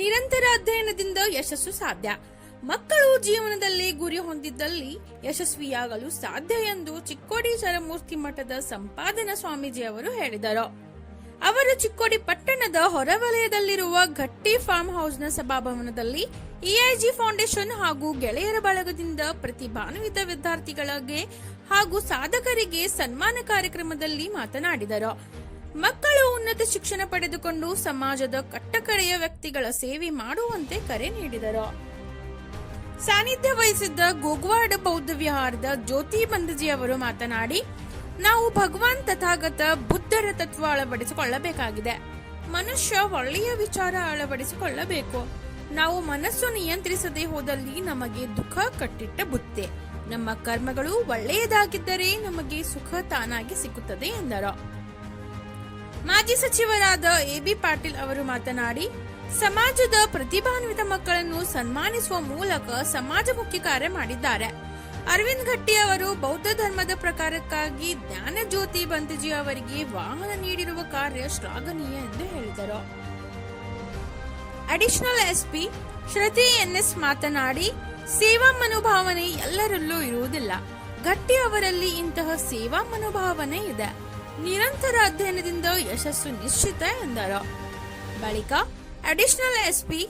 ನಿರಂತರ ಅಧ್ಯಯನದಿಂದ ಯಶಸ್ಸು ಸಾಧ್ಯ. ಮಕ್ಕಳು ಜೀವನದಲ್ಲಿ ಗುರಿ ಹೊಂದಿದ್ದಲ್ಲಿ ಯಶಸ್ವಿಯಾಗಲು ಸಾಧ್ಯ ಎಂದು ಚಿಕ್ಕೋಡಿ ಚರಮೂರ್ತಿ ಮಠದ ಸಂಪಾದನಾ ಸ್ವಾಮೀಜಿ ಅವರು ಹೇಳಿದರು. ಅವರು ಚಿಕ್ಕೋಡಿ ಪಟ್ಟಣದ ಹೊರವಲಯದಲ್ಲಿರುವ ಗಟ್ಟಿ ಫಾರ್ಮ್ ಹೌಸ್ನ ಸಭಾಭವನದಲ್ಲಿ ಇಐಜಿ ಫೌಂಡೇಶನ್ ಹಾಗೂ ಗೆಳೆಯರ ಬಳಗದಿಂದ ಪ್ರತಿಭಾನ್ವಿತ ವಿದ್ಯಾರ್ಥಿಗಳಿಗೆ ಹಾಗೂ ಸಾಧಕರಿಗೆ ಸನ್ಮಾನ ಕಾರ್ಯಕ್ರಮದಲ್ಲಿ ಮಾತನಾಡಿದರು. ಮಕ್ಕಳು ಉನ್ನತ ಶಿಕ್ಷಣ ಪಡೆದುಕೊಂಡು ಸಮಾಜದ ಕಟ್ಟಕಡೆಯ ವ್ಯಕ್ತಿಗಳ ಸೇವೆ ಮಾಡುವಂತೆ ಕರೆ ನೀಡಿದರು. ಸಾನ್ನಿಧ್ಯ ವಹಿಸಿದ್ದ ಗೋಗ್ವಾಡ ಬೌದ್ಧ ವಿಹಾರದ ಜ್ಯೋತಿ ಬಂದಜಿ ಅವರು ಮಾತನಾಡಿ, ನಾವು ಭಗವಾನ್ ತಥಾಗತ ಬುದ್ಧರ ತತ್ವ ಅಳವಡಿಸಿಕೊಳ್ಳಬೇಕಾಗಿದೆ. ಮನುಷ್ಯ ಒಳ್ಳೆಯ ವಿಚಾರ ಅಳವಡಿಸಿಕೊಳ್ಳಬೇಕು. ನಾವು ಮನಸ್ಸು ನಿಯಂತ್ರಿಸದೆ ಹೋದಲ್ಲಿ ನಮಗೆ ದುಃಖ ಕಟ್ಟಿಟ್ಟ ಬುತ್ತೆ ನಮ್ಮ ಕರ್ಮಗಳು ಒಳ್ಳೆಯದಾಗಿದ್ದರೆ ನಮಗೆ ಸುಖ ತಾನಾಗಿ ಸಿಗುತ್ತದೆ ಎಂದರು. ಮಾಜಿ ಸಚಿವರಾದ ಎಬಿ ಪಾಟೀಲ್ ಅವರು ಮಾತನಾಡಿ, ಸಮಾಜದ ಪ್ರತಿಭಾನ್ವಿತ ಮಕ್ಕಳನ್ನು ಸನ್ಮಾನಿಸುವ ಮೂಲಕ ಸಮಾಜಮುಖಿ ಕಾರ್ಯ ಮಾಡಿದ್ದಾರೆ. ಅರವಿಂದ್ ಘಟ್ಟಿ ಅವರು ಬೌದ್ಧ ಧರ್ಮದ ಪ್ರಕಾರಕ್ಕಾಗಿ ಜ್ಞಾನ ಜ್ಯೋತಿ ಬಂತಜಿ ಅವರಿಗೆ ವಾಹನ ನೀಡಿರುವ ಕಾರ್ಯ ಶ್ಲಾಘನೀಯ ಎಂದು ಹೇಳಿದರು. ಅಡಿಷನಲ್ ಎಸ್ಪಿ ಶ್ರುತಿ ಎನ್ಎಸ್ ಮಾತನಾಡಿ, ಸೇವಾ ಮನೋಭಾವನೆ ಎಲ್ಲರಲ್ಲೂ ಇರುವುದಿಲ್ಲ. ಘಟ್ಟಿ ಅವರಲ್ಲಿ ಇಂತಹ ಸೇವಾ ಮನೋಭಾವನೆ ಇದೆ. ನಿರಂತರ ಅಧ್ಯಯನದಿಂದ ಯಶಸ್ಸು ನಿಶ್ಚಿತ ಎಂದರು. ಬಳಿಕ ಅಡಿಷನಲ್ ಎಸ್ಪಿ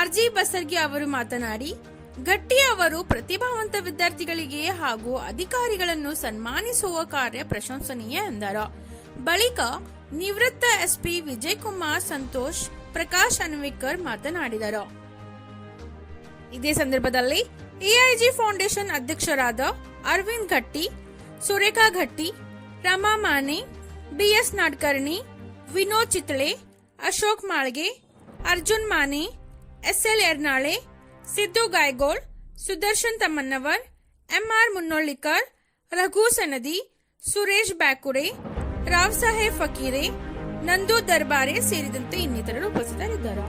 ಆರ್ಜಿ ಬಸರ್ಗಿ ಅವರು ಮಾತನಾಡಿ, ಗಟ್ಟಿ ಅವರು ಪ್ರತಿಭಾವಂತ ವಿದ್ಯಾರ್ಥಿಗಳಿಗೆ ಹಾಗೂ ಅಧಿಕಾರಿಗಳನ್ನು ಸನ್ಮಾನಿಸುವ ಕಾರ್ಯ ಪ್ರಶಂಸನೀಯ ಎಂದರು. ಬಳಿಕ ನಿವೃತ್ತ ಎಸ್ಪಿ ವಿಜಯ್ ಕುಮಾರ್ ಸಂತೋಷ್, ಪ್ರಕಾಶ್ ಅನ್ವಿಕರ್ ಮಾತನಾಡಿದರು. ಇದೇ ಸಂದರ್ಭದಲ್ಲಿ ಎಐಜಿ ಫೌಂಡೇಶನ್ ಅಧ್ಯಕ್ಷರಾದ Arvind Ghatti Surekha Ghatti Rama Mane BS Nadkarni, Vinod Chitle, Ashok Malge, Arjun Mane SL Ernale, Siddu Gaygol, Sudarshan Tammannavar MR Munnollikar, Raghu Sanadi, Suresh Byakure Rao Saheb Fakire, Nandu Darbare ಸೇರಿದಂತೆ ಇನ್ನಿತರರು ಉಪಸ್ಥಿತರಿದ್ದರು.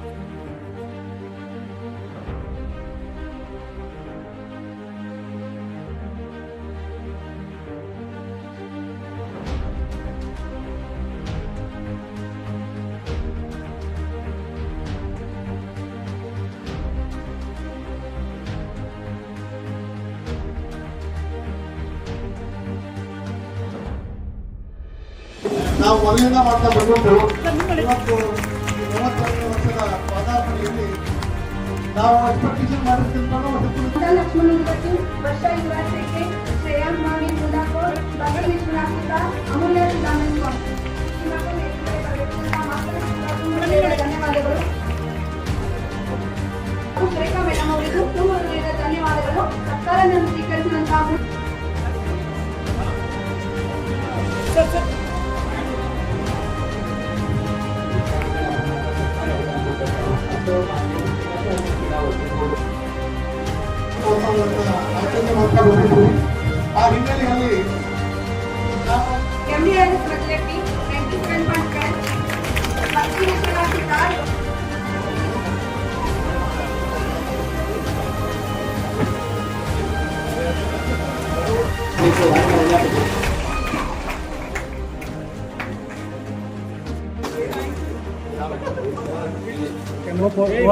ನಾವು ಮೊದಲಿಂದ ಮಾಡ್ತಾ ಬಂದ್ಬಿಟ್ಟು ಇವತ್ತು ನಲವತ್ತೈದು ವರ್ಷದ ಪಾದಾರ್ಪಣೆಯಲ್ಲಿ ನಾವು ಎಕ್ಸ್ಪೆಕ್ಟೇಷನ್ ಮಾಡಿರ್ತೀನಿ ಧನ್ಯವಾದಗಳು. ಧನ್ಯವಾದಗಳು. ಸರ್ಕಾರ ಸ್ವೀಕರಿಸಿದಂತಹ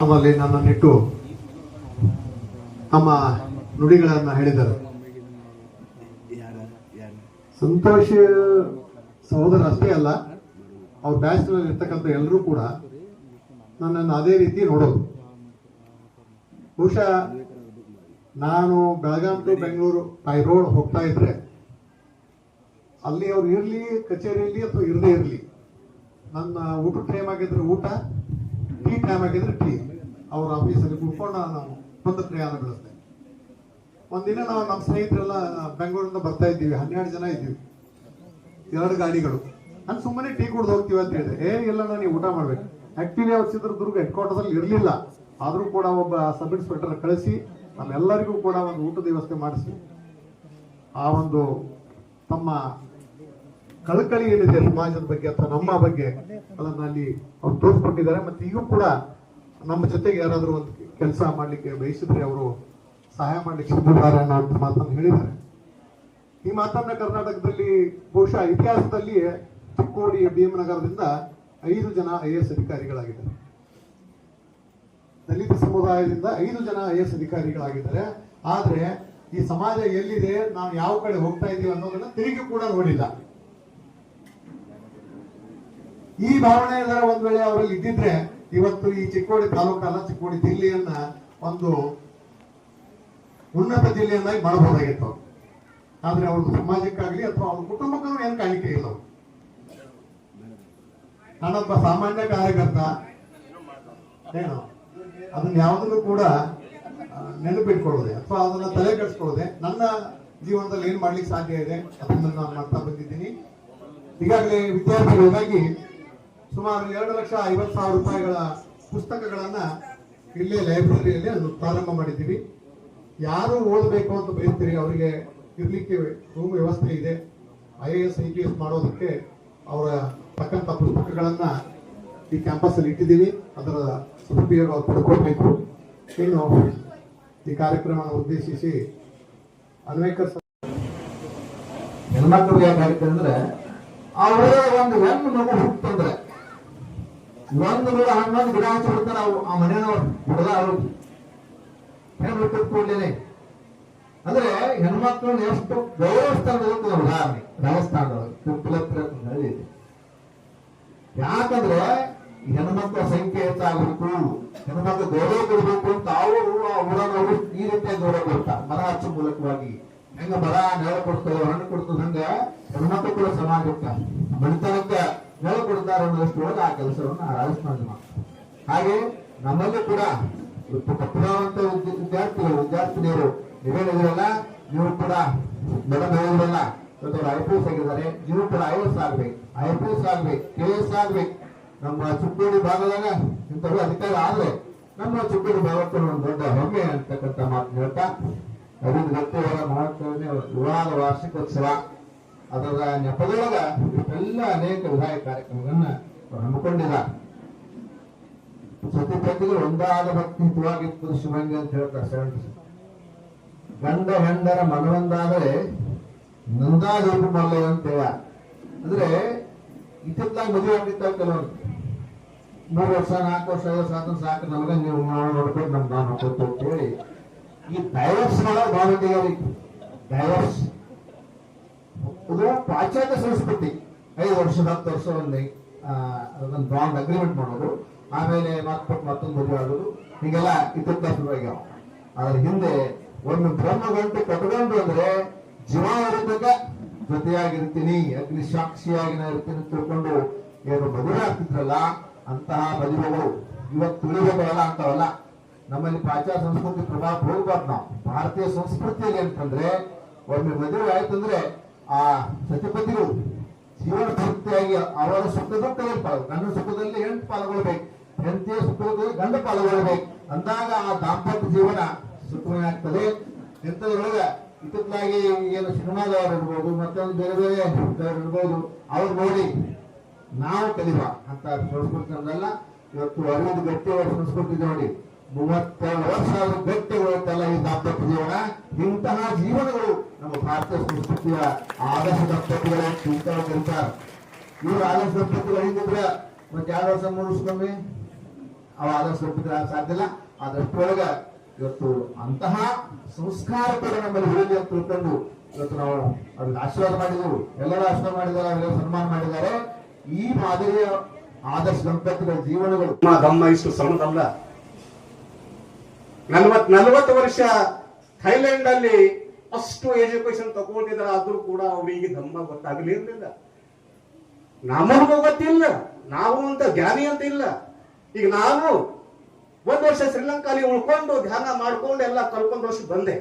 ನಮ್ಮಲ್ಲಿ ನನ್ನ ನಿಟ್ಟು ನಮ್ಮ ನಮ್ಮಲ್ಲಿ ನನ್ನನ್ನಿಟ್ಟು ನುಡಿಗಳನ್ನು ಹೇಳಿದರು. ಸಂತೋಷ ಸಹೋದರ ಅಷ್ಟೇ ಅಲ್ಲ, ಅವ್ರ ಬ್ಯಾಚ್ನಲ್ಲಿ ಇರ್ತಕ್ಕಂಥ ಎಲ್ಲರೂ ಕೂಡ ನನ್ನನ್ನು ಅದೇ ರೀತಿ ನೋಡೋದು. ಬಹುಶಃ ನಾನು Belgaum to Bengaluru by road ಹೋಗ್ತಾ ಇದ್ರೆ ಅಲ್ಲಿ ಅವ್ರು ಇರಲಿ ಕಚೇರಿಯಲ್ಲಿ ಅಥವಾ ಇರದೇ ಇರಲಿ ನನ್ನ ಊಟ ಟೈಮ್ ಆಗಿದ್ರೆ ಊಟ ಟೀ ಟೈಮ್ ಆಗಿದ್ರೆ ಟೀ ಅವ್ರ ಆಫೀಸಲ್ಲಿ ಕುಡ್ಕೊಂಡು ನಾನು ಒಂದು ಪ್ರಯಾಣ ಬೆಳೆಸ್ತೇನೆ ಒಂದಿನ ನಾವು ನಮ್ಮ ಸ್ನೇಹಿತರೆಲ್ಲ ಬೆಂಗಳೂರಿಂದ ಬರ್ತಾ ಇದ್ದೀವಿ ಹನ್ನೆರಡು ಜನ ಇದ್ದೀವಿ. ಎರಡು ಗಾಡಿಗಳು. ನಾನು ಸುಮ್ಮನೆ ಟೀ ಕುಡ್ದು ಹೋಗ್ತೀವಿ ಅಂತ ಹೇಳಿದೆ. ಏ ಇಲ್ಲ ನಾನು ಊಟ ಮಾಡ್ಬೇಕು. ಆ್ಯಕ್ಚುಲಿ ಅವ್ರು ಚಿತ್ರದುರ್ಗ ಹೆಡ್ ಕ್ವಾರ್ಟರ್ಸಲ್ಲಿ ಇರಲಿಲ್ಲ. ಆದರೂ ಕೂಡ ಒಬ್ಬ ಸಬ್ ಇನ್ಸ್ಪೆಕ್ಟರ್ ಕಳಿಸಿ ನಮ್ಮೆಲ್ಲರಿಗೂ ಕೂಡ ಒಂದು ಊಟದ ವ್ಯವಸ್ಥೆ ಮಾಡಿಸಿ. ಆ ಒಂದು ತಮ್ಮ ಕಳಕಳಿ ಏನಿದೆ ಸಮಾಜದ ಬಗ್ಗೆ ಅಥವಾ ನಮ್ಮ ಬಗ್ಗೆ ಅದನ್ನ ಅಲ್ಲಿ ಅವ್ರು ತೋರಿಸ್ಕೊಟ್ಟಿದ್ದಾರೆ ಮತ್ತೆ ಈಗೂ ಕೂಡ ನಮ್ಮ ಜೊತೆಗೆ ಯಾರಾದರೂ ಒಂದು ಕೆಲಸ ಮಾಡ್ಲಿಕ್ಕೆ ಬಯಸಿದ್ರೆ ಅವರು ಸಹಾಯ ಮಾಡ್ಲಿಕ್ಕೆ ಸಿದ್ಧರಿದ್ದಾರೆ ಅನ್ನೋ ಮಾತನ್ನು ಹೇಳಿದ್ದಾರೆ. ಈ ಮಾತನ್ನ ಕರ್ನಾಟಕದಲ್ಲಿ ಬಹುಶಃ ಇತಿಹಾಸದಲ್ಲಿ ಚಿಕ್ಕೋಡಿ ಭೀಮನಗರದಿಂದ ಐದು ಜನ ಐ ಎಸ್ ಅಧಿಕಾರಿಗಳಾಗಿದ್ದಾರೆ. ದಲಿತ ಸಮುದಾಯದಿಂದ ಐದು ಜನ ಐ ಎಸ್ ಅಧಿಕಾರಿಗಳಾಗಿದ್ದಾರೆ ಆದ್ರೆ ಈ ಸಮಾಜ ಎಲ್ಲಿದೆ ನಾವು ಯಾವ ಕಡೆ ಹೋಗ್ತಾ ಇದ್ದೀವಿ ಅನ್ನೋದನ್ನ ತಿರುಗಿ ಕೂಡ ನೋಡಿಲ್ಲ ಈ ಭಾವನೆ ಏನಾರ ಒಂದ್ ವೇಳೆ ಅವರಲ್ಲಿ ಇದ್ದಿದ್ರೆ, ಇವತ್ತು ಈ ಚಿಕ್ಕೋಡಿ ತಾಲೂಕಲ್ಲ ಚಿಕ್ಕೋಡಿ ಜಿಲ್ಲೆಯನ್ನ ಒಂದು ಉನ್ನತ ಜಿಲ್ಲೆಯನ್ನಾಗಿ ಮಾಡಬಹುದಾಗಿತ್ತು. ಆದ್ರೆ ಅವ್ರ ಸಮಾಜಕ್ಕಾಗ್ಲಿ ಅಥವಾ ಅವ್ರ ಕುಟುಂಬಕ್ಕೂ ಏನ್ ಕಾಣಿಕೆ ಇಲ್ಲ. ನಾನೊಬ್ಬ ಸಾಮಾನ್ಯ ಕಾರ್ಯಕರ್ತ ಏನು ಅದನ್ನ ಯಾವುದನ್ನು ಕೂಡ ನೆನಪಿಟ್ಕೊಳ್ಳೋದೆ. ಅಥವಾ ಅದನ್ನ ತಲೆ ಕೆಡಿಸ್ಕೊಳ್ಳೋದೆ. ನನ್ನ ಜೀವನದಲ್ಲಿ ಏನ್ ಮಾಡ್ಲಿಕ್ಕೆ ಸಾಧ್ಯ ಇದೆ ಅದನ್ನ ನಾನು ಮಾಡ್ತಾ ಬಂದಿದ್ದೀನಿ. ಈಗಾಗಲೇ ವಿದ್ಯಾರ್ಥಿಗಳಿಗಾಗಿ ಸುಮಾರು ಎರಡು ಲಕ್ಷ ಐವತ್ತು ಸಾವಿರ ರೂಪಾಯಿಗಳ ಪುಸ್ತಕಗಳನ್ನ ಇಲ್ಲೇ ಲೈಬ್ರರಿಯಲ್ಲಿ ಅದು ಪ್ರಾರಂಭ ಮಾಡಿದ್ದೀವಿ. ಯಾರು ಓದಬೇಕು ಅಂತ ಬಯಸ್ತೀರಿ, ಅವರಿಗೆ ಇರ್ಲಿಕ್ಕೆ ರೂಮ್ ವ್ಯವಸ್ಥೆ ಇದೆ. I A S, I P S ಮಾಡೋದಕ್ಕೆ ಅವರ ತಕ್ಕಂಥ ಪುಸ್ತಕಗಳನ್ನ ಈ ಕ್ಯಾಂಪಸ್ ಅಲ್ಲಿ ಇಟ್ಟಿದ್ದೀವಿ. ಅದರ ಸದುಪಯೋಗ ಅವ್ರು ಪಡ್ಕೊಳ್ಬೇಕು ಇನ್ನು ಈ ಕಾರ್ಯಕ್ರಮವನ್ನು ಉದ್ದೇಶಿಸಿ ಅನ್ವೇಕ ಹೆಣ್ಮಕ್ಳು ಯಾಕೆ ಅಂದ್ರೆ, ಅವರ ಒಂದು ಹೆಣ್ಣು ಮಗು ಹುಟ್ಟಂದ್ರೆ, ಒಂದು ಮಗು ಹನ್ನೊಂದು ಗಿಡ ಹಚ್ಚಿ ಬಿಡ್ತಾರೆ ಅವು ಆ ಮನೆಯವ್ರು ಹುಡುಗ ಅವರು. ಹೆಣ್ಣು ಹುಟ್ಟಿದ ಅಂದ್ರೆ ಹೆಣ್ಮಕ್ಳನ್ನ ಎಷ್ಟು ಗೌರವಿಸ್ತಾರೆ ಒಂದು ಉದಾಹರಣೆ. ರಾಜಸ್ಥಾನದೊಳಗೆ ಕುಪ್ಪಲತ್ರ ಯಾಕಂದ್ರೆ ಹೆಣ್ಮಕ್ಳ ಸಂಖ್ಯೆ ಹೆಚ್ಚಾಗಬೇಕು ಹೆಣ್ಮಕ್ಳು ಗೌರವ ಕೊಡಬೇಕು ಅಂತ ಅವರು ಆ ಊರನವರು ಈ ರೀತಿಯ ಗೌರವ ಕೊಡ್ತಾರೆ ಮರ ಹಚ್ಚು ಮೂಲಕವಾಗಿ. ಹೆಂಗ ಮರ ನೆರಳು ಕೊಡ್ತದೆ, ಹಣ್ಣು ಕೊಡ್ತದೆ ಹಂಗ ಹೆಣ್ಮಕ್ಳು ಕೂಡ ಸಮಾಜ ಕೊಡ್ತಾರೆ ಮಣಿತನಕ್ಕೆ ನೆರಳು ಕೊಡ್ತಾರೆ ಅನ್ನೋದಷ್ಟು ಒಳಗೆ ಆ ಕೆಲಸವನ್ನು ಆ ರಾಜಸ್ಥಾನದ ಮಾಡ್ತಾರೆ ಹಾಗೆ ನಮ್ಮಲ್ಲೂ ಕೂಡ ವಿದ್ಯ- ವಿದ್ಯಾರ್ಥಿಗಳು, ವಿದ್ಯಾರ್ಥಿನಿಯರು ನೀವೇನಿದ್ರಲ್ಲ ನೀವು ಕೂಡ ಮೇಡಮ್ ಹೇಳಿದ್ರಲ್ಲ ಐ ಪಿ ಎಸ್ ಆಗಿದ್ದಾರೆ. ನೀವು ಕೂಡ ಐ ಎಸ್ ಆಗ್ಬೇಕು. ಐ ಪಿ ಎಸ್ ಆಗ್ಬೇಕು. ಕೆ ಎಸ್ ಆಗ್ಬೇಕು. ನಮ್ಮ ಚಿಕ್ಕೋಡಿ ಭಾಗದಾಗ ಇಂಥವ್ರು ಅಧಿಕಾರ ಆದ್ರೆ ನಮ್ಮ ಚಿಕ್ಕೋಡಿ ಭಾಗಕ್ಕೆ ಒಂದು ದೊಡ್ಡ ಹೆಮ್ಮೆ ಅಂತಕ್ಕಂಥ ಮಾತು ಹೇಳ್ತಾ ಅರವಿಂದ ಗಟ್ಟಿ ಅವರ ಮಹತ್ವನೇ ವಿವಾಹ ವಾರ್ಷಿಕೋತ್ಸವ, ಅದರ ನೆಪದೊಳಗ ಇಷ್ಟೆಲ್ಲ ಅನೇಕ ವಿಧಾಯ ಕಾರ್ಯಕ್ರಮಗಳನ್ನ ಹಮ್ಮಿಕೊಂಡಿಲ್ಲ ಸತಿ ಪತಿಗಳು ಒಂದಾದ ಭಕ್ತಿ ಹಿತವಾಗಿತ್ತು ಶಿವಂಗಿ ಅಂತ ಹೇಳ್ತಾರೆ ಸೆವೆಂಟಿ ಗಂಡ ಹೆಂಡರ ಮನವೊಂದಾದರೆ ನಂದಾದ ಮಲ್ಲೆ ಅಂತ ಹೇಳ. ಅಂದ್ರೆ ಇತ್ತಿತ್ತಾಗ ಮದುವೆ ಆಗಿರ್ತಾವ ಕೆಲವೊಂದು ಮೂರು ವರ್ಷ, ನಾಲ್ಕು ವರ್ಷ ಐದು ವರ್ಷ ಆದ್ರೆ ಸಾಕು. ನಮಗೆ ನೀವು ನಾವು ನೋಡ್ಕೊಂಡು ನಮ್ಗೆ ನಾವು ನೋಡ್ಕೊತ ಹೇಳಿ ಈ ಡೈವರ್ಸ್ ಮಾಡೋದು ಭಾಳ ಡೈವರ್ಸ್ ಇದು ಪಾಶ್ಚಾತ್ಯ ಸಂಸ್ಕೃತಿ. ಐದು ವರ್ಷದ ಹತ್ತು ವರ್ಷ ಒಂದು ಅದನ್ನ ಬಾಂಡ್ ಅಗ್ರಿಮೆಂಟ್ ಮಾಡೋದು. ಆಮೇಲೆ ಮತ್ತೊಟ್ಟು ಮತ್ತೊಂದು ಮದುವೆ ಆಗೋದು. ಹೀಗೆಲ್ಲ ಇತ್ತಿತ್ತ ಶುರುವಾಗ್ಯಾವ ಅದ್ರ ಹಿಂದೆ ಒಂದು ಬ್ರಹ್ಮ ಗಂಟೆ ಕಟ್ಕೊಂಡು ಅಂದ್ರೆ ಜೀವ ಇರತಕ್ಕ ಜೊತೆಯಾಗಿರ್ತೀನಿ ಅಗ್ನಿ ಸಾಕ್ಷಿಯಾಗಿ ನಾ ಇರ್ತೀನಿ ತಿಳ್ಕೊಂಡು ಏನು ಮದುವೆ ಆಗ್ತಿದ್ರಲ್ಲ ಅಂತಹ ಮದುವೆಗಳು ಇವತ್ತು ತಿಳಿಬೇಕಲ್ಲ ಅಂತವಲ್ಲ. ನಮ್ಮಲ್ಲಿ ಪಾಶ್ಚಾತ್ಯ ಸಂಸ್ಕೃತಿ ಪ್ರಭಾವ ಹೋಗ್ಬಾರ್ದು ನಾವು. ಭಾರತೀಯ ಸಂಸ್ಕೃತಿಯಲ್ಲಿ ಅಂತಂದ್ರೆ, ಒಮ್ಮೆ ಮದುವೆ ಆಯ್ತಂದ್ರೆ ಆ ಸತಿಪತಿಗಳು ಜೀವನ ಪೂರ್ತಿಯಾಗಿ ಅವರ ಸುಖದೂ ಕೈ ಪಾಲು ಗಂಡ ಸುಖದಲ್ಲಿ ಹೆಣ್ಣು ಪಾಲ್ಗೊಳ್ಬೇಕು ಹೆಂಡತಿಯ ಸುಖದಲ್ಲಿ ಗಂಡ ಪಾಲ್ಗೊಳ್ಬೇಕು ಅಂದಾಗ ಆ ದಾಂಪತ್ಯ ಜೀವನ ಸುಖಮಯ ಆಗ್ತದೆ. ಎಂತದ್ರೊಳಗ ಇತ್ತಿತ್ತಲಾಗಿ ಏನು ಸಿನಿಮಾದವರು ಇರ್ಬೋದು, ಮತ್ತೊಂದು ಬೇರೆ ಬೇರೆ ಇರ್ಬೋದು, ಅವ್ರು ನೋಡಿ ನಾವು ಕಲಿವ ಅಂತ ಸಂಸ್ಕೃತಿ ಇವತ್ತು ಅರವಿಂದ ಗಟ್ಟಿ ಅವರ ಸಂಸ್ಕೃತಿ ನೋಡಿ. ಮೂವತ್ತೆರಡು ವರ್ಷ ಅವರು ಗಟ್ಟಿ ಉಳಿತಲ್ಲ ಈ ದಾಂಪತ್ಯ ಜೀವನ. ಇಂತಹ ಜೀವನಗಳು ನಮ್ಮ ಭಾರತೀಯ ಸಂಸ್ಕೃತಿಯ ಆದರ್ಶ ದಂಪತಿಗಳ ಇಂಥವ್ರು ಕರೀತಾರೆ ಇವರು ಆದರ್ಶ ದಂಪತಿಗಳು ಹೇಗಿದ್ರೆ ಮತ್ತೆ ಎರಡು ವರ್ಷ ಮೂಡಿಸ್ಕೊಮ್ಮೆ ಅವ ಆದರ್ಶ ದಂಪತಿಗಳ ಸಾಧ್ಯ ಇಲ್ಲ. ಅದಷ್ಟೊಳಗ ಇವತ್ತು ಅಂತಹ ಸಂಸ್ಕಾರ ನಮ್ಮ ನಮ್ಮಲ್ಲಿ ಹೇಳಿ ಅಂತ ತಿಳ್ಕೊಂಡು ಇವತ್ತು ನಾವು ಅವ್ರಿಗೆ ಆಶೀರ್ವಾದ ಮಾಡಿದೆವು. ಎಲ್ಲರೂ ಆಶೀರ್ವಾದ ಮಾಡಿದ್ದಾರೆ ಅವರಿಗೆ ಸನ್ಮಾನ ಮಾಡಿದ್ದಾರೆ. ಈ ಮಾದರಿಯ ಆದರ್ಶ ದಂಪತಿಗಳ ಜೀವನಗಳು. ದಮ್ಮ ಇಷ್ಟು ಸಣ್ಣದಲ್ಲ. ನಲ್ವತ್ ನಲ್ವತ್ತು ವರ್ಷ ಥೈಲ್ಯಾಂಡ್ ಅಲ್ಲಿ ಅಷ್ಟು ಎಜುಕೇಶನ್ ತಗೊಂಡಿದ್ದಾರೆ, ಆದ್ರೂ ಕೂಡ ಅವರಿಗೆ ಧಮ್ಮ ಗೊತ್ತಾಗಲಿರ್ಲಿಲ್ಲ ನಮಗೂ ಗೊತ್ತಿಲ್ಲ, ನಾವು ಅಂತ ಜ್ಞಾನಿ ಅಂತ ಇಲ್ಲ. ಈಗ ನಾನು ಒಂದ್ ವರ್ಷ ಶ್ರೀಲಂಕಾಲಿ ಉಳ್ಕೊಂಡು ಧ್ಯಾನ ಮಾಡ್ಕೊಂಡು ಎಲ್ಲ ಕಲ್ಕೊಂಡು ವರ್ಷ ಬಂದೆ.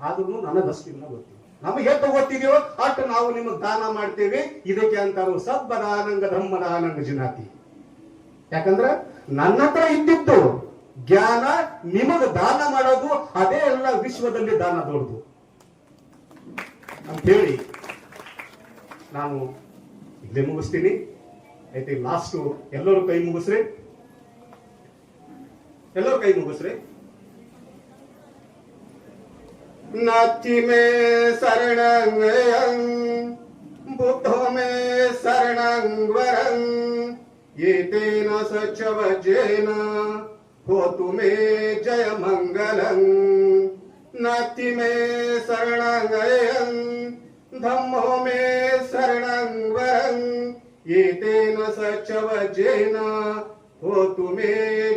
ಆದ್ರೂ ನನಗಷ್ಟಿಲ್ಲ ಗೊತ್ತಿಲ್ಲ ನಮಗೆ ಎಷ್ಟು ಗೊತ್ತಿದೆಯೋ ಅಷ್ಟು ನಾವು ನಿಮಗೆ ದಾನ ಮಾಡ್ತೇವೆ. ಇದಕ್ಕೆ ಅಂತಾರು ಸಬ್ಬದಾನಂಗ ಧಮ್ಮದಾನಂಗ ಜಿನಾತಿ. ಯಾಕಂದ್ರೆ ನನ್ನ ಹತ್ರ ಇದ್ದಿದ್ದು ಜ್ಞಾನ, ನಿಮಗ ದಾನ ಮಾಡೋದು, ಅದೇ ಎಲ್ಲ ವಿಶ್ವದಲ್ಲಿ ದಾನ ದೊಡ್ಡದು. ಅಂತ ಹೇಳಿ ನಾನು ಇಲ್ಲೇ ಮುಗಿಸ್ತೀನಿ. ಐತಿ ಲಾಸ್ಟ್ ಎಲ್ಲರೂ ಕೈ ಮುಗಿಸ್ರಿ. ಎಲ್ಲರೂ ಕೈ ಮುಗಿಸ್ರಿ. नाथी में शरणंग बुद्धो में शरणंग वरंग येतेन सच वचेन हो तुम्हे जय मंगलं शरणयं में शरणंग धम्मो में शरणंग वरंग येतेन सच वचेन हो तुम्हे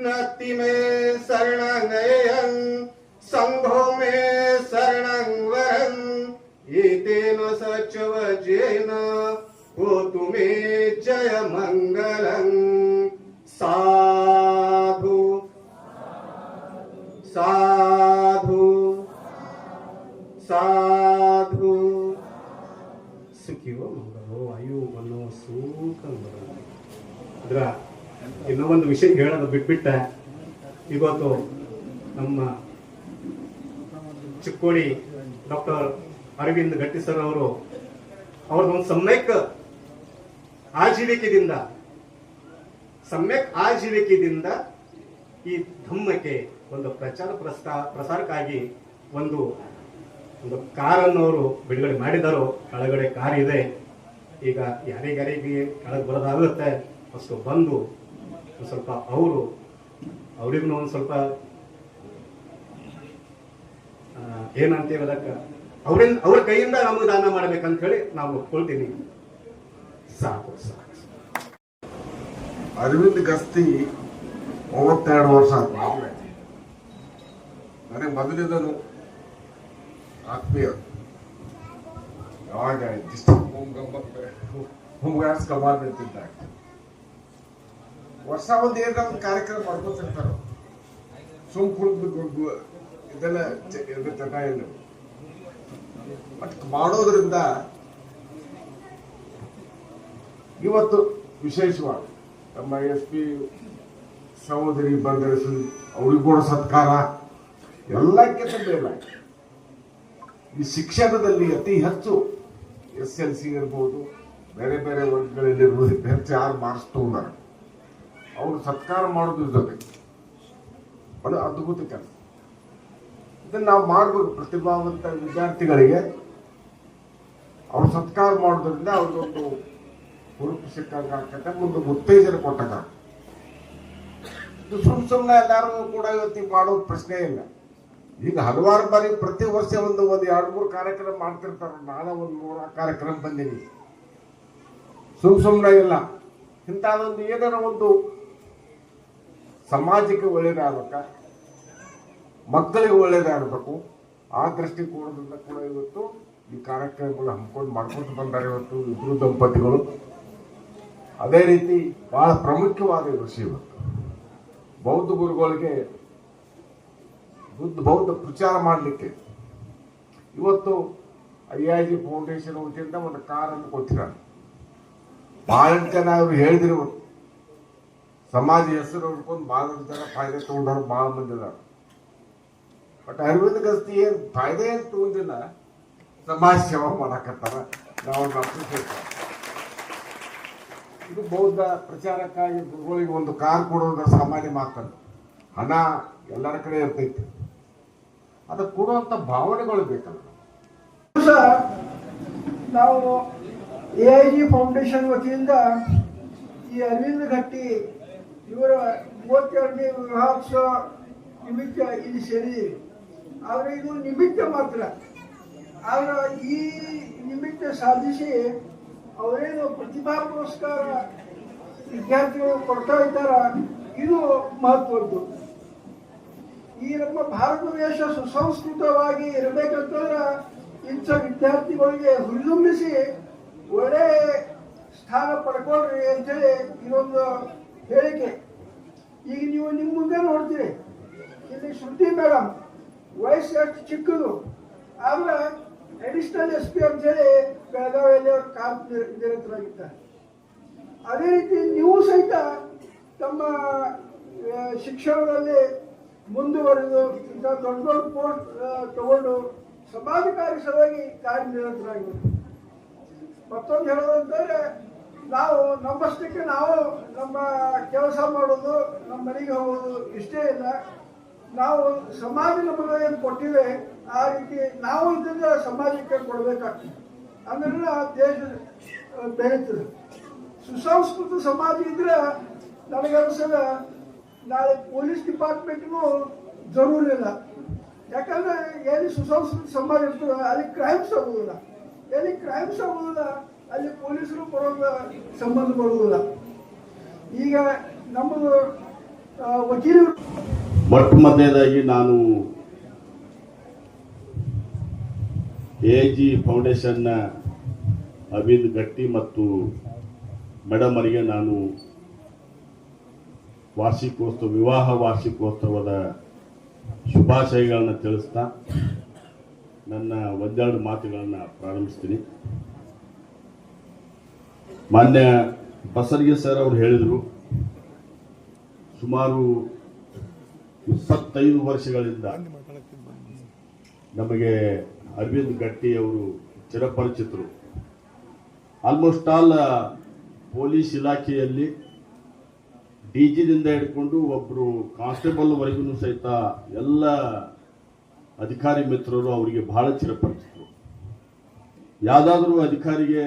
नति में शरण गयन संभो में शरण वरन येतेन सचवजेन हो तुम्ही जय मंगलं साधु। साधु। साधु। सुखिव मंगलो वायु मनो सुखं द्रा ಇನ್ನೂ ಒಂದು ವಿಷಯ ಹೇಳೋದು ಬಿಟ್ಬಿಟ್ಟೆ. ಇವತ್ತು ನಮ್ಮ ಚಿಕ್ಕೋಡಿ ಡಾಕ್ಟರ್ ಅರವಿಂದ್ ಗಟ್ಟಿ ಸರ್ ಅವರು ಅವ್ರದ್ದೊಂದು ಸಮ್ಯಕ್ ಆಜೀವಿಕೆದಿಂದ ಸಮ್ಯಕ್ ಆಜೀವಿಕೆಯಿಂದ ಈ ಧಮ್ಮಕ್ಕೆ ಒಂದು ಪ್ರಚಾರ ಪ್ರಸ್ತಾ, ಪ್ರಸಾರಕ್ಕಾಗಿ ಒಂದು ಒಂದು ಕಾರನ್ನು ಅವರು ಬಿಡುಗಡೆ ಮಾಡಿದರು. ಕೆಳಗಡೆ ಕಾರ್ ಇದೆ ಈಗ ಯಾರಿಗಾರಿಗೆ ಕೆಳಗೆ ಬರೋದಾಗುತ್ತೆ ಅಷ್ಟು ಬಂದು ಸ್ವಲ್ಪ ಅವರು, ಅವರಿಗೂ ಒಂದು ಸ್ವಲ್ಪ ಏನಂತೀವಿ ಅದಕ್ಕೆ ಅವರಿಂದ ಅವ್ರ ಕೈಯಿಂದ ನಮಗೆ ದಾನ ಮಾಡ್ಬೇಕಂತ ಹೇಳಿ ನಾವು ಒಪ್ಕೊಳ್ತೀನಿ. ಸಾಕು ಸಾಕು. ಅರವಿಂದ್ ಗಸ್ತಿ ಮೂವತ್ತೆರಡು ವರ್ಷ ನನಗೆ ಮೊದಲಿದನು ಆತ್ಮೀಯ. ಯಾವಾಗ ಡಿಸ್ಟಿಕ್ ಹೋಮ್ ಗಾರ್ಡ್ಸ್ ಕಮಾಂಡ್ ಇದ್ದಾಗ ವರ್ಷ ಒಂದು ಏನಾರ ಒಂದು ಕಾರ್ಯಕ್ರಮ ಮಾಡ್ಕೊತಿರ್ತಾರ. ಸುಮ್ ಕುಳಿದು ಇದೆಲ್ಲ ಜನ ಇಲ್ಲ. ಬಟ್ ಮಾಡೋದ್ರಿಂದ ಇವತ್ತು ವಿಶೇಷವಾಗಿ ನಮ್ಮ ಎಸ್ ಪಿ ಸಹೋದರಿ ಬಂದರೆ ಅವ್ರಿಗೆ ಸತ್ಕಾರ. ಎಲ್ಲಕ್ಕಿಂತ ಬೇಡ ಈ ಶಿಕ್ಷಣದಲ್ಲಿ ಅತಿ ಹೆಚ್ಚು ಎಸ್ ಎಲ್ ಸಿ ಇರ್ಬೋದು, ಬೇರೆ ಬೇರೆ ವರ್ಗಗಳಲ್ಲಿ ಇರ್ಬೋದು ಹೆಚ್ಚು ಯಾರು ಮಾಡಿಸ್ತು ಅವರು ಸತ್ಕಾರ ಮಾಡೋದ್ರ ಜೊತೆ ಬಹಳ ಅದ್ಭುತ ಕೆಲಸ. ಇದನ್ನ ನಾವು ಮಾಡಬೇಕು ಪ್ರತಿಭಾವಂತ ವಿದ್ಯಾರ್ಥಿಗಳಿಗೆ. ಅವರು ಸತ್ಕಾರ ಮಾಡೋದ್ರಿಂದ ಅವ್ರಿಗೊಂದು ಗುರುತು ಸಿಕ್ಕಂಗೆ ಒಂದು ಉತ್ತೇಜನ ಕೊಟ್ಟಾಗ ಸುಮ್ ಸುಮ್ಮನೆ ಎಲ್ಲಾರು ಕೂಡ ಇವತ್ತಿಗೆ ಮಾಡೋ ಪ್ರಶ್ನೆ ಇಲ್ಲ. ಈಗ ಹಲವಾರು ಬಾರಿ ಪ್ರತಿ ವರ್ಷ ಒಂದು ಒಂದು ಎರಡು, ಮೂರು ಕಾರ್ಯಕ್ರಮ ಮಾಡ್ತಿರ್ತಾರೆ. ನಾನು ಒಂದು ಮೂರು ಕಾರ್ಯಕ್ರಮ ಬಂದೀನಿ. ಸುಮ್ ಸುಮ್ಮನೆ ಇಲ್ಲ. ಇಂಥದೊಂದು ಏನಾರ ಒಂದು ಸಮಾಜಕ್ಕೆ ಒಳ್ಳೇದಾಗಬೇಕ? ಮಕ್ಕಳಿಗೆ ಒಳ್ಳೇದಾಗಬೇಕು. ಆ ದೃಷ್ಟಿಕೋನದಿಂದ ಕೂಡ ಇವತ್ತು ಈ ಕಾರ್ಯಕ್ರಮಗಳು ಹಮ್ಮಿಕೊಂಡು ಮಾಡ್ಕೊಂಡು ಬಂದಾರೆ ಇವತ್ತು ಇಬ್ಬರು ದಂಪತಿಗಳು. ಅದೇ ರೀತಿ ಬಹಳ ಪ್ರಮುಖವಾದ ವಿಷಯ ಇವತ್ತು. ಬೌದ್ಧ ಗುರುಗಳಿಗೆ ಬುದ್ಧ ಬೌದ್ಧ ಪ್ರಚಾರ ಮಾಡಲಿಕ್ಕೆ ಇವತ್ತು ಐ ಐ ಜಿ ಫೌಂಡೇಶನ್ ವತಿಯಿಂದ ಒಂದು ಕಾರನ್ನು ಕೊಟ್ಟಿದ್ದಾರೆ. ಬಹಳಷ್ಟು ಜನ ಅವರು ಹೇಳಿದ್ರು ಸಮಾಜ ಹೆಸರು ಹುಡ್ಕೊಂಡು ಜನ ಫಾಯ್ದೆ ತಗೊಂಡವ್ರು ಭಾಳ ಮಂದಿ ಬಟ್ ಅರವಿಂದ ಗಸ್ತಿ ಏನು ಫಾಯ್ದೆ ಏನ್ ತಗೊಂಡಿಲ್ಲ, ಸಮಾಜ ಸೇವಾ ಮಾಡಕತ್ತಾರ. ನಾವು ಅಪ್ರಿಷಿಯೇಟ್ ಇದು ಬೌದ್ಧ ಪ್ರಚಾರಕ್ಕಾಗಿ ಗುರುಗಳಿಗೆ ಒಂದು ಕಾರ್ ಕೊಡೋದು ಸಾಮಾನ್ಯ ಮಾತಲ್ಲ. ಹಣ ಎಲ್ಲರ ಕಡೆ ಇರ್ತೈತಿ. ಅದಕ್ಕೆ ಕೊಡುವಂಥ ಭಾವನೆಗಳು ಬೇಕಲ್ಲ. ನಾವು ಎ ಐ ಜಿ ಫೌಂಡೇಶನ್ ವತಿಯಿಂದ ಈ ಅರವಿಂದ ಇವರ ಮೂವತ್ತೆರಡನೇ ವಿವಾಹೋತ್ಸವ ನಿಮಿತ್ತ ಇಲ್ಲಿ ಸರಿ. ಆದರೆ ಇದು ನಿಮಿತ್ತ ಮಾತ್ರ. ಆದ್ರೆ ಈ ನಿಮಿತ್ತ ಸಾಧಿಸಿ ಅವರೇನು ಪ್ರತಿಭಾ ಪುರಸ್ಕಾರ ವಿದ್ಯಾರ್ಥಿಗಳು ಕೊಡ್ತಾ ಇದ್ದಾರ, ಇದು ಮಹತ್ವದ್ದು. ಈ ನಮ್ಮ ಭಾರತ ದೇಶ ಸುಸಂಸ್ಕೃತವಾಗಿ ಇರಬೇಕಂತಂದ್ರೆ ಇಂಥ ವಿದ್ಯಾರ್ಥಿಗಳಿಗೆ ಹುಲ್ಲುಂಬಿಸಿ ಒಳ್ಳೆ ಸ್ಥಾನ ಪಡ್ಕೊಳ್ರಿ ಅಂತೇಳಿ ಇದೊಂದು ಹೇಳಿಕೆ. ಈಗ ನೀವು ನಿಮ್ಮ ಮುಂದೆ ನೋಡ್ತೀರಿ. ಇಲ್ಲಿ ಶ್ರುತಿ ಮೇಡಮ್ ವಯಸ್ಸು ಎಷ್ಟು ಚಿಕ್ಕದು. ಆದ್ರೆ ಅಡಿಷನಲ್ ಎಸ್ ಪಿ ಅಂತೇಳಿ ಬೆಳಗಾವಿಯಲ್ಲಿ ಅವ್ರ ಕಾಪ್ ನಿರತರಾಗಿದ್ದಾರೆ. ಅದೇ ರೀತಿ ನೀವು ಸಹಿತ ತಮ್ಮ ಶಿಕ್ಷಣದಲ್ಲಿ ಮುಂದುವರೆದು ಇಂಥ ದೊಡ್ಡ ದೊಡ್ಡ ಪೋಸ್ಟ್ ತಗೊಂಡು ಸಮಾಜಕಾರಿ ಸಲುವಾಗಿ ಕಾರ್ಯನಿರತರಾಗಿದ್ದಾರೆ. ಮತ್ತೊಂದು ಹೇಳೋದಂತಂದ್ರೆ ನಾವು ನಮ್ಮಷ್ಟಕ್ಕೆ ನಾವು ನಮ್ಮ ಕೆಲಸ ಮಾಡೋದು ನಮ್ಮ ಮನೆಗೆ ಹೋಗೋದು ಇಷ್ಟೇ ಇಲ್ಲ. ನಾವು ಸಮಾಜ ನಮಗೆ ಏನು ಕೊಟ್ಟಿವೆ. ಆ ರೀತಿ ನಾವು ಇದನ್ನ ಸಮಾಜಕ್ಕೆ ಕೊಡಬೇಕಾಗ್ತದೆ. ಅಂದ್ರೆ ದೇಶ ಆ, ಬೆಳೀತದೆ ಸುಸಂಸ್ಕೃತ ಸಮಾಜ ಇದ್ರೆ ನನಗನ್ಸದ ನಾಳೆ ಪೊಲೀಸ್ ಡಿಪಾರ್ಟ್ಮೆಂಟ್ಗೂ ಜರೂರಿಲ್ಲ ಯಾಕಂದ್ರೆ ಎಲ್ಲಿ ಸುಸಂಸ್ಕೃತ ಸಮಾಜ ಇರ್ತದೆ ಅಲ್ಲಿ ಕ್ರೈಮ್ಸ್ ಆಗೋದಿಲ್ಲ ಎಲ್ಲಿ ಕ್ರೈಮ್ಸ್ ಆಗುದಿಲ್ಲ ಅಲ್ಲಿ ಪೊಲೀಸರು ಬರೋದ ಸಂಬಂಧ ಪಡುವುದಿಲ್ಲ. ಈಗ ನಮ್ಮದು ಆ, ವಕೀಲರು ಮೊಟ್ಟ ಮೊದಲನೇದಾಗಿ ನಾನು ಎ ಜಿ ಫೌಂಡೇಶನ್ನ ಅರವಿಂದ್ ಗಟ್ಟಿ ಮತ್ತು ಮೇಡಮ್ ಅವರಿಗೆ ನಾನು ವಾರ್ಷಿಕೋತ್ಸವ ವಿವಾಹ ವಾರ್ಷಿಕೋತ್ಸವದ ಶುಭಾಶಯಗಳನ್ನು ತಿಳಿಸ್ತಾ ನನ್ನ ಒಂದೆರಡು ಮಾತುಗಳನ್ನು ಪ್ರಾರಂಭಿಸ್ತೀನಿ. ಮಾನ್ಯ ಬಸರಿಗೆ ಸರ್ ಅವರು ಹೇಳಿದರು, ಸುಮಾರು ಇಪ್ಪತ್ತೈದು ವರ್ಷಗಳಿಂದ ನಮಗೆ ಅರವಿಂದ್ ಗಟ್ಟಿ ಅವರು ಚಿರಪರಿಚಿತರು. ಆಲ್ಮೋಸ್ಟ್ ಆಲ್ ಪೊಲೀಸ್ ಇಲಾಖೆಯಲ್ಲಿ ಡಿ ಜಿದಿಂದ ಹಿಡ್ಕೊಂಡು ಒಬ್ಬರು ಕಾನ್ಸ್ಟೇಬಲ್ ವರೆಗೂ ಸಹಿತ ಎಲ್ಲ ಅಧಿಕಾರಿ ಮಿತ್ರರು ಅವರಿಗೆ ಬಹಳ ಚಿರಪರಿಚಿತರು. ಯಾವುದಾದ್ರೂ ಅಧಿಕಾರಿಗೆ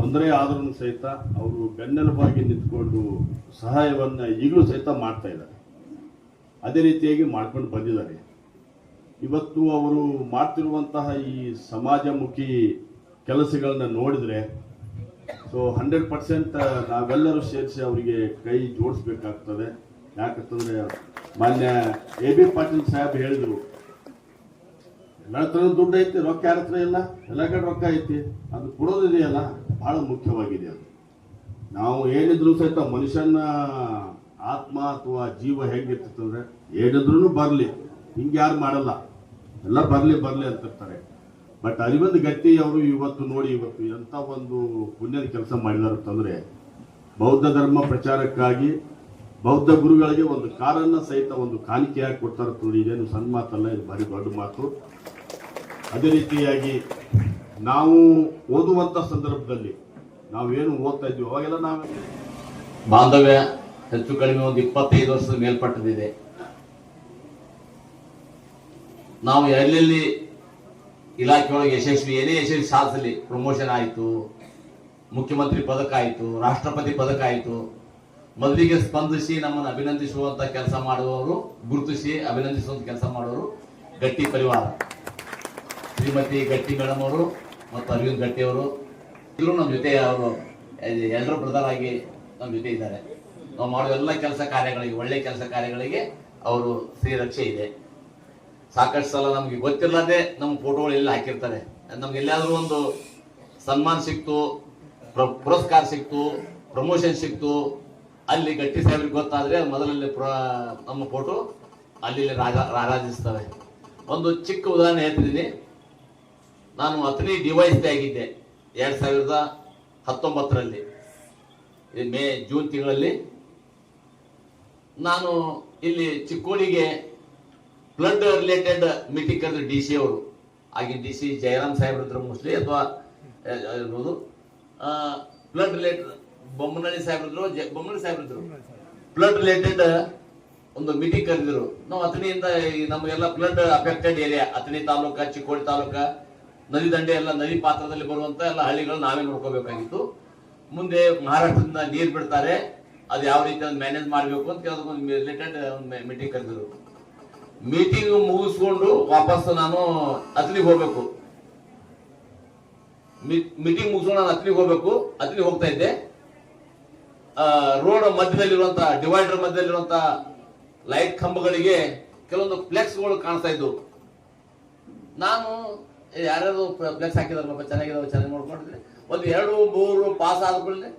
ತೊಂದರೆ ಆದ್ರೂ ಸಹಿತ ಅವರು ಬೆನ್ನೆಲುಬಾಗಿ ನಿಂತ್ಕೊಂಡು ಸಹಾಯವನ್ನು ಈಗಲೂ ಸಹಿತ ಮಾಡ್ತಾ ಇದ್ದಾರೆ. ಅದೇ ರೀತಿಯಾಗಿ ಮಾಡ್ಕೊಂಡು ಬಂದಿದ್ದಾರೆ. ಇವತ್ತು ಅವರು ಮಾಡ್ತಿರುವಂತಹ ಈ ಸಮಾಜಮುಖಿ ಕೆಲಸಗಳನ್ನ ನೋಡಿದ್ರೆ, ಸೊ ಹಂಡ್ರೆಡ್ ಪರ್ಸೆಂಟ್ ನಾವೆಲ್ಲರೂ ಸೇರಿಸಿ ಅವರಿಗೆ ಕೈ ಜೋಡಿಸ್ಬೇಕಾಗ್ತದೆ. ಯಾಕಂತಂದರೆ ಮಾನ್ಯ ಎ ಬಿ ಪಾಟೀಲ್ ಸಾಹೇಬ್ ಹೇಳಿದರು ಎಲ್ಲ ಹತ್ರ ದುಡ್ಡು ಐತಿ ರೊಕ್ಕ ಯಾರ ಹತ್ರ ಇಲ್ಲ? ಎಲ್ಲ ಕಡೆ ರೊಕ್ಕ ಐತಿ. ಅದು ಕೊಡೋದಿದೆಯಲ್ಲ? ಬಹಳ ಮುಖ್ಯವಾಗಿದೆ ಅದು. ನಾವು ಏನಿದ್ರು ಸಹಿತ ಮನುಷ್ಯನ ಆತ್ಮ ಅಥವಾ ಜೀವ ಹೆಂಗಿರ್ತಂದ್ರೆ ಏನಿದ್ರು ಬರಲಿ, ಹಿಂಗೆ ಯಾರು ಮಾಡಲ್ಲ. ಎಲ್ಲ ಬರಲಿ ಬರಲಿ ಅಂತಿರ್ತಾರೆ. ಬಟ್ ಅರಿವಂದ್ ಗಟ್ಟಿ ಅವರು ಇವತ್ತು ನೋಡಿ ಇವತ್ತು ಎಂಥ ಒಂದು ಪುಣ್ಯದ ಕೆಲಸ ಮಾಡಿದಾರೆ ಅಂತಂದರೆ ಬೌದ್ಧ ಧರ್ಮ ಪ್ರಚಾರಕ್ಕಾಗಿ ಬೌದ್ಧ ಗುರುಗಳಿಗೆ ಒಂದು ಕಾರನ್ನ ಸಹಿತ ಒಂದು ಕಾಣಿಕೆಯಾಗಿ ಕೊಡ್ತಾರೆ ಇದೇನು ಸಣ್ಣ ಮಾತಲ್ಲ, ಇದು ಭಾರಿ ದೊಡ್ಡ ಮಾತು. ಅದೇ ರೀತಿಯಾಗಿ ನಾವು ಓದುವಂತ ಸಂದರ್ಭದಲ್ಲಿ ನಾವೇನು ಓದ್ತಾ ಇದ್ವಿ? ಅವಾಗೆಲ್ಲ ನಾವು ಬಾಂಧವ್ಯ ಹೆಚ್ಚು ಕಡಿಮೆ ಒಂದು ಇಪ್ಪತ್ತೈದು ವರ್ಷದ ಮೇಲ್ಪಟ್ಟದಿದೆ ನಾವು ಎಲ್ಲೆಲ್ಲಿ ಇಲಾಖೆಯೊಳಗೆ ಯಶಸ್ವಿ ಏನೇ ಯಶಸ್ವಿ ಸಾಧಿಸಲಿ ಪ್ರಮೋಷನ್ ಆಯಿತು, ಮುಖ್ಯಮಂತ್ರಿ ಪದಕ ಆಯಿತು, ರಾಷ್ಟ್ರಪತಿ ಪದಕ ಆಯಿತು, ಮೊದಲಿಗೆ ಸ್ಪಂದಿಸಿ ನಮ್ಮನ್ನು ಅಭಿನಂದಿಸುವಂತ ಕೆಲಸ ಮಾಡುವವರು, ಗುರುತಿಸಿ ಅಭಿನಂದಿಸುವಂತ ಕೆಲಸ ಮಾಡುವವರು ಗಟ್ಟಿ ಪರಿವಾರ. ಶ್ರೀಮತಿ ಗಟ್ಟಿ ಮೇಡಮ್ ಅವರು ಮತ್ತು ಅರವಿಂದ್ ಗಟ್ಟಿಯವರು ಇದ್ರು ನಮ್ಮ ಜೊತೆ ಅವರು ಎಲ್ಲರೂ ಬ್ರದರ್ ಆಗಿ ನಮ್ಮ ಜೊತೆ ಇದ್ದಾರೆ. ನಾವು ಮಾಡುವ ಎಲ್ಲ ಕೆಲಸ ಕಾರ್ಯಗಳಿಗೆ, ಒಳ್ಳೆ ಕೆಲಸ ಕಾರ್ಯಗಳಿಗೆ ಅವರು ಶ್ರೀರಕ್ಷೆ ಇದೆ. ಸಾಕಷ್ಟು ಸಲ ನಮಗೆ ಗೊತ್ತಿಲ್ಲದೆ ನಮ್ಮ ಫೋಟೋಗಳು ಎಲ್ಲ ಹಾಕಿರ್ತಾರೆ. ನಮ್ಗೆ ಎಲ್ಲಾದರೂ ಒಂದು ಸನ್ಮಾನ ಸಿಕ್ತು, ಪ್ರ- ಪುರಸ್ಕಾರ ಸಿಕ್ತು ಪ್ರಮೋಷನ್ ಸಿಕ್ತು, ಅಲ್ಲಿ ಗಟ್ಟಿ ಸಾಹೇಬ್ರಿಗೆ ಗೊತ್ತಾದರೆ ಮೊದಲಲ್ಲಿ ಪ್ರ- ನಮ್ಮ ಫೋಟೋ ಅಲ್ಲಿ ರಾಜ, ರಾರಾಜಿಸ್ತವೆ. ಒಂದು ಚಿಕ್ಕ ಉದಾಹರಣೆ ಹೇಳ್ತಿದ್ದೀನಿ. ನಾನು ಅತನಿ ಡಿವೈಸ್ ಆಗಿದ್ದೆ. ಎರಡು ಸಾವಿರದ ಹತ್ತೊಂಬತ್ತರಲ್ಲಿ. ಮೇ, ಜೂನ್ ತಿಂಗಳಲ್ಲಿ. ನಾನು ಇಲ್ಲಿ ಚಿಕ್ಕೋಡಿಗೆ ಬ್ಲಡ್ ರಿಲೇಟೆಡ್ ಮೀಟಿಂಗ್ ಕರೆದ್ರು ಡಿ ಸಿ ಅವರು. ಆಗಿನ ಡಿ ಸಿ ಜಯರಾಮ್ ಸಾಹೇಬ್ರ ಹತ್ರ ಮೋಸ್ಟ್ಲಿ ಅಥವಾ ಇರ್ಬೋದು. ಬ್ಲಡ್ ರಿಲೇಟೆಡ್ ಬೊಮ್ಮನಹಳ್ಳಿ ಸಾಹೇಬ್ರಿದ್ರು ಬೊಮ್ಮನಹಳ್ಳಿ ಸಾಹೇಬ್ರಿದ್ರು ಬ್ಲಡ್ ರಿಲೇಟೆಡ್ ಒಂದು ಮೀಟಿಂಗ್ ಕರೆದಿದ್ರು ನಾವು ಅತನಿಯಿಂದ ನಮಗೆಲ್ಲ blood affected area Athani taluka, Chikkodi taluka ನದಿ ದಂಡೆ ಎಲ್ಲ, ನದಿ ಪಾತ್ರದಲ್ಲಿ ಬರುವಂತ ಎಲ್ಲ ಹಳ್ಳಿಗಳು ನಾವೇ ನೋಡ್ಕೋಬೇಕಾಗಿತ್ತು. ಮುಂದೆ ಮಹಾರಾಷ್ಟ್ರದಿಂದ ನೀರು ಬಿಡ್ತಾರೆ. ಅದು ಯಾವ ರೀತಿ ಮ್ಯಾನೇಜ್ ಮಾಡಬೇಕು ಅಂತ ಒಂದು ರಿಲೇಟೆಡ್ ಮೀಟಿಂಗ್ ಕರೆದಿದ್ರು. ಮೀಟಿಂಗ್ ಮುಗಿಸ್ಕೊಂಡು ವಾಪಸ್ ನಾನು ಅತ್ಲಿಗೆ ಹೋಗ್ಬೇಕು. ಮೀಟಿಂಗ್ ಮುಗಿಸ್ಕೊಂಡು ನಾನು ಅತ್ಲಿಗೆ ಹೋಗ್ಬೇಕು. ಅತ್ಲಿಗೆ ಹೋಗ್ತಾ ಇದ್ದೆ. ರೋಡ್ ಮಧ್ಯದಲ್ಲಿರುವಂತ ಡಿವೈಡರ್ ಮಧ್ಯದಲ್ಲಿರುವಂತ ಲೈಟ್ ಕಂಬಗಳಿಗೆ ಕೆಲವೊಂದು ಫ್ಲೆಕ್ಸ್ಗಳು ಕಾಣಿಸ್ತಾ ಇದ್ವು. ನಾನು ಯಾರ್ಯಾರು ಫ್ಲೆಕ್ಸ್ ಹಾಕಿದಾರಲ್ಲಪ್ಪ ಚೆನ್ನಾಗಿದಾವೆ, ಚೆನ್ನಾಗಿ ನೋಡ್ಕೊಂಡ್ರೆ ಒಂದು ಎರಡು, ಮೂರು ಪಾಸ್ ಆದ ಅದೇ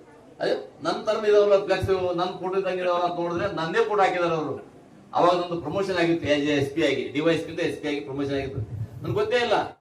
ಅಯ್ಯೋ ನನ್ನ ತರಮ ಇದಾವಲ್ಲ ಫ್ಲೆಕ್ಸ್ ನನ್ನ ಫೋಟೋ ಇದ್ದಂಗೆ ಅಂತ ನೋಡಿದ್ರೆ ನನ್ನೇ ಫೋಟೋ ಹಾಕಿದಾರೆ ಅವರು. ಅವಾಗ ಒಂದು ಪ್ರಮೋಷನ್ ಆಗಿತ್ತು ಎಸ್ ಪಿ ಆಗಿ D Y S P S P ಆಗಿ ಪ್ರಮೋಷನ್ ಆಗಿತ್ತು. ನನ್ಗೆ ಗೊತ್ತೇ ಇಲ್ಲ.